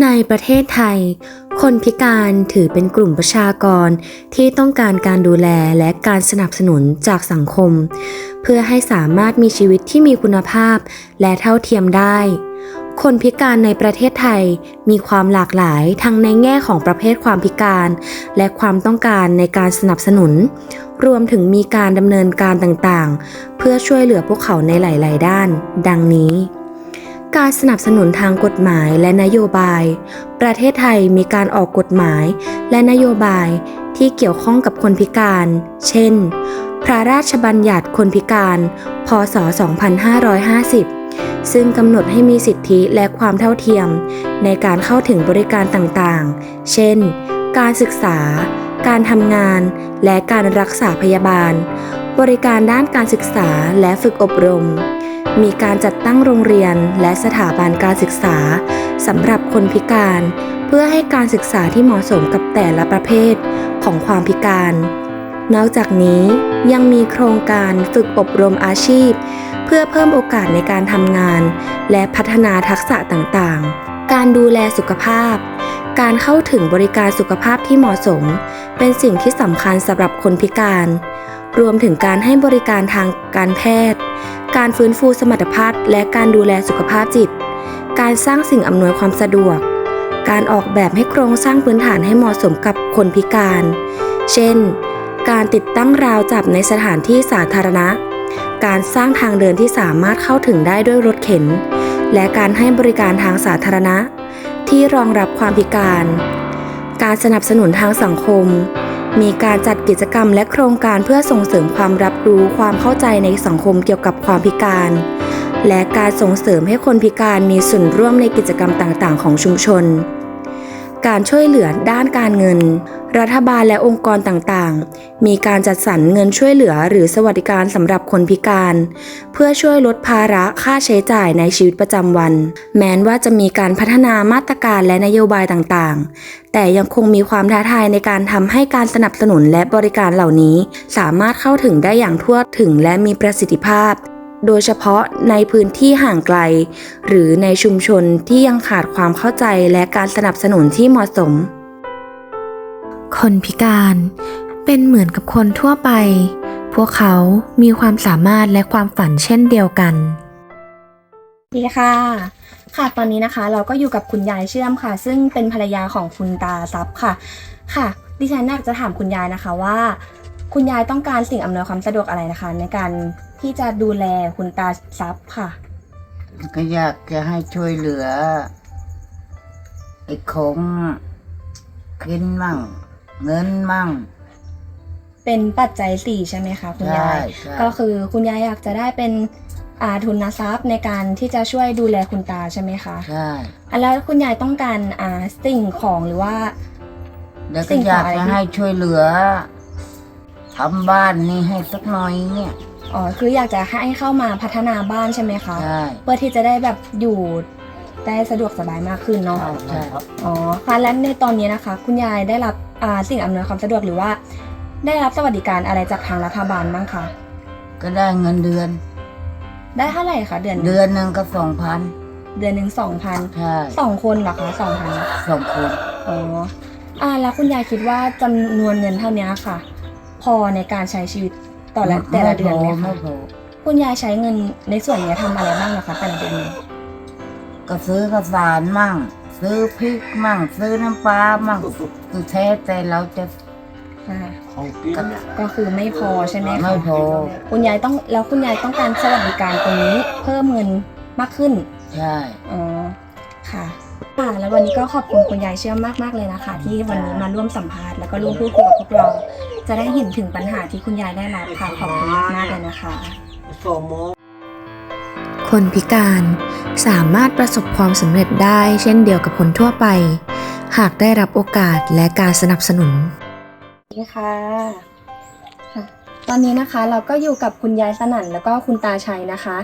ในประเทศไทย คนพิการถือเป็นกลุ่มประชากรที่ต้องการการดูแลและการสนับสนุนจากสังคม เพื่อให้สามารถมีชีวิตที่มีคุณภาพและเท่าเทียมได้ คนพิการในประเทศไทยมีความหลากหลายทั้งในแง่ของประเภทความพิการ และความต้องการในการสนับสนุน รวมถึงมีการดำเนินการต่างๆ เพื่อช่วยเหลือพวกเขาในหลาย ๆ ด้าน ดังนี้ การสนับสนุนทางกฎหมายและนโยบาย ประเทศไทยมีการออกกฎหมายและนโยบายที่เกี่ยวข้องกับคนพิการ เช่น พระราชบัญญัติคนพิการ พศ 2550 ซึ่งกำหนดให้มีสิทธิและความเท่าเทียม ในการเข้าถึงบริการต่างๆ เช่น การศึกษา การทำงาน และการรักษาพยาบาล บริการด้านการศึกษาและฝึกอบรม มีการจัดตั้งโรงเรียนและสถาบันการศึกษาสำหรับคนพิการ เพื่อให้การศึกษาที่เหมาะสมกับแต่ละประเภทของความพิการ นอกจากนี้ยังมีโครงการฝึกอบรมอาชีพ เพื่อเพิ่มโอกาสในการทำงาน และพัฒนาทักษะต่างๆ การดูแลสุขภาพ การเข้าถึงบริการสุขภาพที่เหมาะสม เป็นสิ่งที่สำคัญสำหรับคนพิการ รวมถึงการให้บริการทางการแพทย์ การฟื้นฟูสมรรถภาพและการดูแลสุขภาพจิต การสร้างสิ่งอำนวยความสะดวก การออกแบบให้โครงสร้างพื้นฐานให้เหมาะสมกับคนพิการ เช่น การติดตั้งราวจับในสถานที่สาธารณะ การสร้างทางเดินที่สามารถเข้าถึงได้ด้วยรถเข็น และการให้บริการทางสาธารณะ ที่รองรับความพิการ การสนับสนุนทางสังคม มีการจัดกิจกรรมและโครงการเพื่อส่งเสริมความรับรู้ความเข้าใจในสังคมเกี่ยวกับความพิการ และการส่งเสริมให้คนพิการมีส่วนร่วมในกิจกรรมต่างๆ ของชุมชน การช่วยเหลือด้านการเงิน รัฐบาลและองค์กรต่างๆ มีการจัดสรรเงินช่วยเหลือหรือสวัสดิการสำหรับคนพิการ เพื่อช่วยลดภาระค่าใช้จ่ายในชีวิตประจำวัน แม้นว่าจะมีการพัฒนามาตรการและนโยบายต่างๆ แต่ยังคงมีความท้าทายในการทำให้การสนับสนุนและบริการเหล่านี้ สามารถเข้าถึงได้อย่างทั่วถึงและมีประสิทธิภาพ โดยเฉพาะในพื้นที่ห่างไกล หรือในชุมชนที่ยังขาดความเข้าใจและการสนับสนุนที่เหมาะสม คนพิการเป็นเหมือนกับคนทั่วไป พวกเขามีความสามารถและความฝันเช่นเดียวกัน ดีค่ะ ค่ะ ตอนนี้นะคะ เราก็อยู่กับคุณยายเชื่อมค่ะ ซึ่งเป็นภรรยาของคุณตาซับค่ะ ค่ะ ดิฉันอยากจะถามคุณยายนะคะว่า คุณยายต้องการสิ่งอำนวยความสะดวกอะไรนะคะ ในการ ที่จะดูแลคุณตาซับค่ะ ก็อยากจะให้ช่วยเหลือ ไอ้ของกินมั่ง เงินมั่ง เป็นปัจจัยสี่ใช่ไหมคะคุณยาย ใช่ใช่ ก็คือคุณยายอยากจะได้เป็นอาทุนทรัพย์ในการที่จะช่วยดูแลคุณตาใช่ไหมคะใช่ อะแล้วคุณยายต้องการอ่าสิ่งของหรือว่า แล้วสิ่ก็งอยากของอะไรจะที่ให้ช่วยเหลือทำบ้านนี่ให้สักหน่อยเนี่ย อ๋อคืออยากจะให้เข้ามาพัฒนาบ้านใช่ไหมคะใช่เพื่อที่จะได้แบบอยู่ได้สะดวกสบายมากขึ้นเนาะใช่ใช่อ๋อค่ะและในตอนนี้นะคะ คุณยายได้รับอ่าสิ่งอำนวยความสะดวกหรือว่า ได้รับสวัสดิการอะไรจากทางรัฐบาลบ้างคะก็ได้เงินเดือน ได้เท่าไหร่คะเดือนหนึ่งเดือนหนึ่งก็สองพันเดือนหนึ่งสองพันใช่สองคนเหรอคะสองพันสองคนอ๋ออ่าแล้วคุณยายคิดว่าจำนวนเงินเท่านี้ค่ะ พอในการใช้ชีวิต ต่อละแต่ละเดือนไหมไม่คะพอคุณยายใช้เงินในส่วนนี้ทำอะไรบ้างนะคะแต่ละเดือนนี้ก็ซื้อกระสารมั่ง ซื้อพริกมั่ง ซื้อน้ำปลามั่งคือแท้แต่เราจะค่ะก็ก็คือไม่พอใช่ไหมคะไม่พอคุณยายต้องแล้วคุณยายต้องการสวัสดิการตรงนี้ เพิ่มเงินมากขึ้น ใช่อ๋อค่ะ ค่ะแล้ววันนี้ก็ขอบคุณคุณยายเชื่อมมากๆเลยนะคะ ที่วันนี้มาร่วมสัมภาษณ์แล้วก็ร่วมพูดคุยกับพวกเรา จะได้เห็นถึงปัญหาที่คุณยายได้รับค่ะขอบคุณมากๆเลยนะคะ คนพิการสามารถประสบความสำเร็จได้เช่นเดียวกับคนทั่วไป หากได้รับโอกาสและการสนับสนุนนี่ค่ะค่ะ ตอนนี้นะคะเราก็อยู่กับคุณยายสนั่นแล้วก็คุณตาชัยนะคะ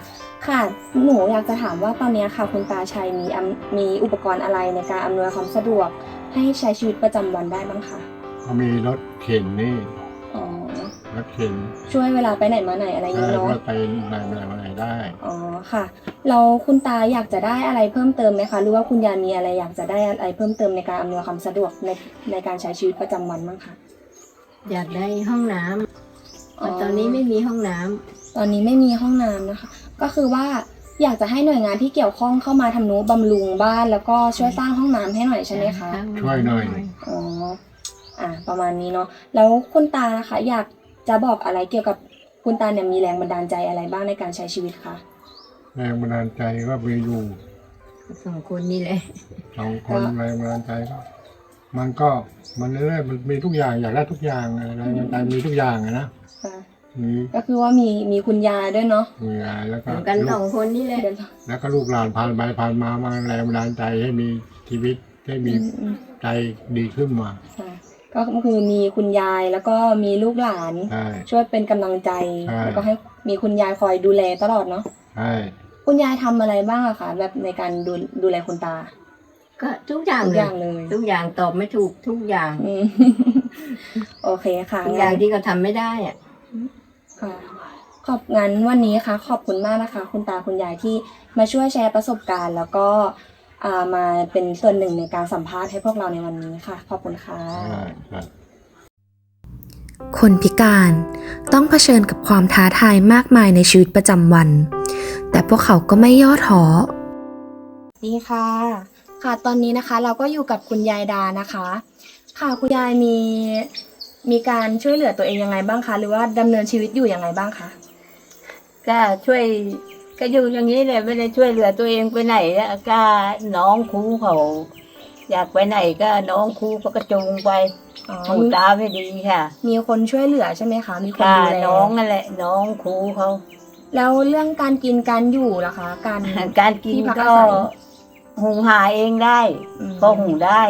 ค่ะหนูอยากจะถามว่าตอนนี้ค่ะ คุณตาชัยมีอำมีอุปกรณ์อะไรในการอำนวยความสะดวก ให้ใช้ชีวิตประจำวันได้บ้างคะเขามีรถเข็นนี่อ๋อรรถเข็นช่วยเวลาไปไหนมาไหนอะไรอย่างได้นี้เนาะว่าไปไหนมาไหนมาไหนได้อ๋อค่ะเราคุณตาอยากจะได้อะไรเพิ่มเติมไหมคะหรือว่าคุณยายมีอะไรอยากจะได้อะไรเพิ่มเติมในการอำนวยความสะดวกในในการใช้ชีวิตประจำวันบ้างคะอยากได้ห้องน้ำ แต่ตอนนี้ไม่มีห้องน้ำตอนนี้ไม่มีห้องน้ำนะคะ ก็คือว่าอยากจะให้หน่วยงานที่เกี่ยวข้องเข้ามาทำนุบำรุงบ้าน แล้วก็ช่วยสร้างห้องน้ำให้หน่อยใช่ไหมคะ ช่วยหน่อย อ๋อ อ่า ประมาณนี้เนาะ แล้วคุณตานะคะ อยากจะบอกอะไรเกี่ยวกับคุณตาเนี่ยมีแรงบันดาลใจอะไรบ้างในการใช้ชีวิตคะ แรงบันดาลใจก็มีอยู่สองคนนี่แหละสองคนแรงบันดาลใจก็ มันก็มันเรื่อยๆมันมีทุกอย่างอยากได้ทุกอย่างอะแรงบันดาลใจมีทุกอย่างอะนะค่ะ มีก็คือว่ามีมีคุณยายด้วยเนาะมีอะไรแล้วก็อยู่กันสองคนนี่แหละเดี๋ยวแล้วก็ลูกหลานผ่านไปผ่านมามาแรงบันดาลใจให้มีชีวิตให้มีอืมอืมใจดีขึ้นมาค่ะก็คือมีคุณยายแล้วก็มีลูกหลาน ใช่ ช่วยเป็นกำลังใจ ใช่ แล้วก็ให้มีคุณยายคอยดูแลตลอดเนาะใช่คุณยายทำอะไรบ้างอะคะแบบในการดูดูแลคุณตา ก็ทุกอย่างทุกเลอยย่างเลยทุกอย่างตอบไม่ถูกทุกอย่างอืมโอเคค่ะทุกอย่างที่เขาทำไม่ได้อะค่ะขอบงั้นวันนี้ค่ะ ขอบคุณมากนะคะ คุณตาคุณยายที่มาช่วยแชร์ประสบการณ์ แล้วก็อ่ามาเป็นส่วนหนึ่งในการสัมภาษณ์ให้พวกเราในวันนี้ค่ะ ขอบคุณค่ะใช่ใช่คนพิการต้องเผชิญกับความท้าทายมากมายในชีวิตประจำวัน แต่พวกเขาก็ไม่ย่อท้อ นี่ค่ะ ค่ะตอนนี้นะคะเราก็อยู่กับคุณยายดานะคะ ค่ะคุณยายมีมีการช่วยเหลือตัวเองยังไงบ้างคะ หรือว่าดำเนินชีวิตอยู่ยังไงบ้างคะก็ช่วยก็อยู่อย่างนี้เลยไม่ได้ช่วยเหลือตัวเองไปไหนแล้วก็น้องครูเขาอยากไปไหนก็น้องครูเขาก็จูงไปอ๋อหูตาไม่ดีค่ะมีคนช่วยเหลือใช่ไหมคะ มีคนค่ะดูแลน้องนั่นแหละ น้องครูเขา แล้วเรื่องการกินการอยู่ล่ะคะ การ การกินที่พักก็อาศัย หุงหาเองได้อืมพอหุงได้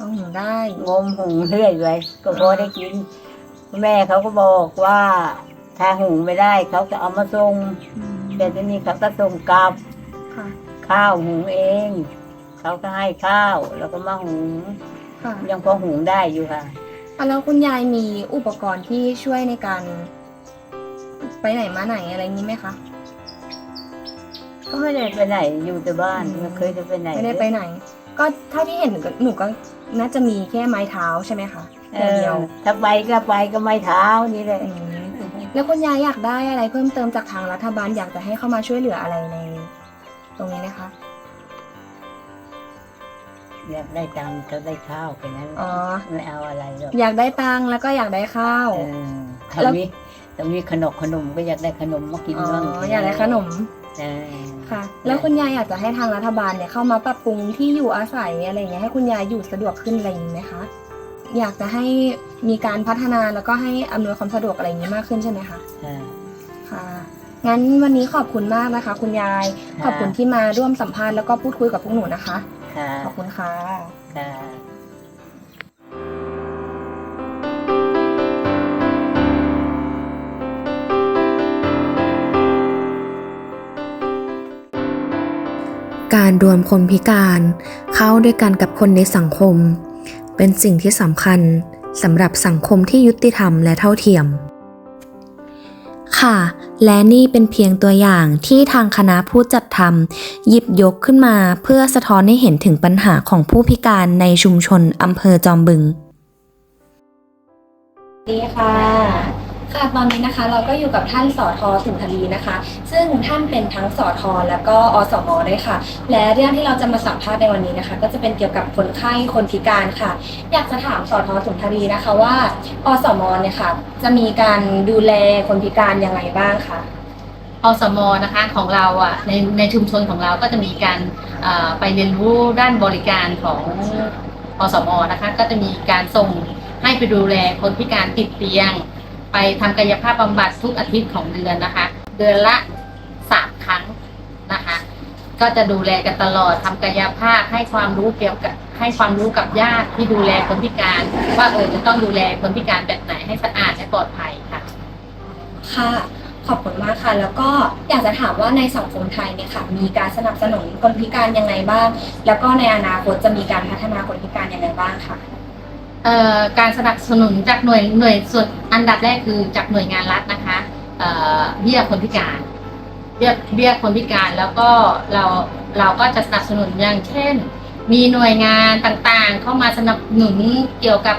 ต้องหุงได้งมหุงเรื่อยไปก็พอได้กิน แม่เขาก็บอกว่าถ้าหุงไม่ได้เขาจะเอามาส่งอืมแต่ทีนี้เขาก็ส่งกลับค่ะข้าวหุงเอง เขาก็ให้ข้าวแล้วก็มาหุงค่ะยังพอหุงได้อยู่ค่ะอะแล้วคุณยายมีอุปกรณ์ที่ช่วยในการ ไปไหนมาไหนอะไรอย่างนี้ไหมคะ ก็ไม่ได้ไปไหนอยู่แต่บ้านอืมไม่เคยจะไปไหน ไม่ได้ไปไหน ก็เท่าที่เห็นก็หนูก็น่าจะมีแค่ไม้เท้าใช่ไหมคะเออย่างอเดียวถ้าไปก็ไปก็ไม่เท้านี่แหละมแล้วคุณยายอยากได้อะไรเพิ่มเติมจากทางรัฐบาลอยากจะให้เข้ามาช่วยเหลืออะไรใน ตรงนี้ไหมคะอยากได้ตังค์ก็ได้ข้าวแค่นั้นอ๋อไม่เอาอะไรหรอกอยากได้ตังค์แล้วก็อยากได้ข้าวเออถ้าแล้วมีถ้ามีขนมขนมก็อยากได้ขนมมากินอ๋อบ้างอยากได้ขนม เออค่ะ แล้วคุณยายอยากจะให้ทางรัฐบาลเนี่ยเข้ามาปรับปรุงที่อยู่อาศัยอะไรอย่างเงี้ยให้คุณยายอยู่สะดวกขึ้นอะไรอย่างนี้ไหมคะอยากจะให้มีการพัฒนาแล้วก็ให้อำนวยความสะดวกอะไรอย่างนี้มากขึ้นใช่ไหมคะเออค่ะงั้นวันนี้ขอบคุณมากนะคะ คุณยายค่ะขอบคุณที่มาร่วมสัมภาษณ์แล้วก็พูดคุยกับพวกหนูนะคะค่ะขอบคุณค่ะค่ะ การรวมคนพิการ เข้าด้วยกันกับคนในสังคม เป็นสิ่งที่สำคัญสำหรับสังคมที่ยุติธรรมและเท่าเทียม ค่ะ และนี่เป็นเพียงตัวอย่างที่ทางคณะผู้จัดทำหยิบยกขึ้นมาเพื่อสะท้อนให้เห็นถึงปัญหาของผู้พิการในชุมชนอำเภอจอมบึง ดีค่ะ ค่ะตอนนี้นะคะเราก็อยู่กับท่านสอทอสุนทรีนะคะ ซึ่งท่านเป็นทั้งสอทอแล้วก็อสมด้วยค่ะ และเรื่องที่เราจะมาสัมภาษณ์ในวันนี้นะคะ ก็จะเป็นเกี่ยวกับคนไข้คนพิการค่ะ อยากจะถามสอทอสุนทรีนะคะว่าอสมเนี่ยค่ะ จะมีการดูแลคนพิการยังไงบ้างคะอสมนะคะของเราอะในในชุมชนของเราก็จะมีการไปเรียนรู้ด้านบริการของอสมนะคะ ก็จะมีการส่งให้ไปดูแลคนพิการติดเตียง ไปทำกายภาพบำบัดทุกอาทิตย์ของเดือนนะคะ เดือนละสามครั้งนะคะ ก็จะดูแลกันตลอดทำกายภาพให้ความรู้เกี่ยวกับให้ความรู้กับญาติที่ดูแลคนพิการ ว่าเออจะต้องดูแลคนพิการแบบไหนให้สะอาดและปลอดภัยค่ะ ค่ะขอบคุณมากค่ะ แล้วก็อยากจะถามว่าในสังคมไทยเนี่ยค่ะ มีการสนับสนุนคนพิการยังไงบ้าง แล้วก็ในอนาคตจะมีการพัฒนาคนพิการยังไงบ้างค่ะ การสนับสนุนจากหน่วยหน่วยส่วนอันดับแรกคือจากหน่วยงานรัฐนะคะเบี้ยคนพิการเบี้ยเบี้ยคนพิการแล้วก็เราเราก็จะสนับสนุนอย่างเช่น มีหน่วยงานต่างๆ เข้ามาสนับสนุนเกี่ยวกับ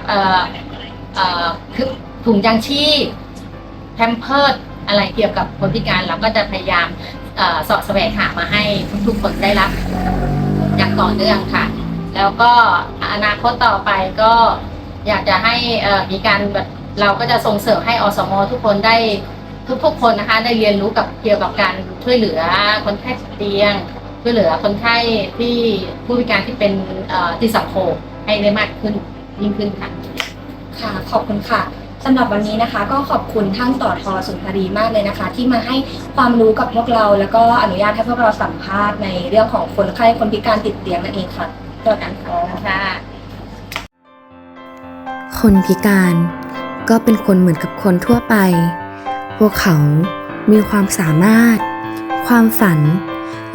คือถุงยางชีพแพมเพิร์ดอะไรเกี่ยวกับคนพิการเราก็จะพยายามเอ่อเสาะแสวงหามาให้ทุกๆคนได้รับอย่างต่อเนื่องค่ะ แล้วก็อนาคตต่อไปก็ อยากจะให้เอ่อมีการแบบเราก็จะส่งเสริมให้อสมทุกคนได้ทุกๆคนนะคะได้เรียนรู้กับเกี่ยวกับการช่วยเหลือคนไข้ติดเตียง ช่วยเหลือคนไข้ที่ผู้พิการที่เป็นเอ่อที่สังคมให้ได้มากขึ้นยิ่งขึ้นค่ะค่ะขอบคุณค่ะสำหรับวันนี้นะคะ ก็ขอบคุณท่านต่อทอสุนทรีมากเลยนะคะ ที่มาให้ความรู้กับพวกเรา แล้วก็อนุญาตให้พวกเราสัมภาษณ์ในเรื่องของคนไข้คนพิการติดเตียงนั่นเองค่ะตัวกันค่ะค่ะ คนพิการ ก็เป็นคนเหมือนกับคนทั่วไป พวกเขามีความสามารถ ความฝัน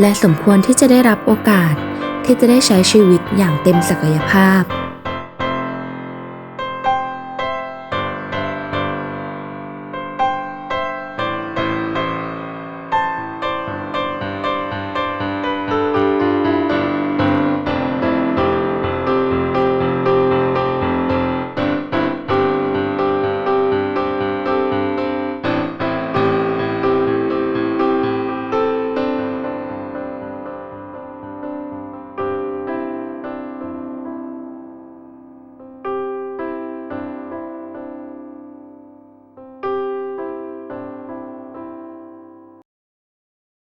และสมควรที่จะได้รับโอกาสที่จะได้ใช้ชีวิตอย่างเต็มศักยภาพ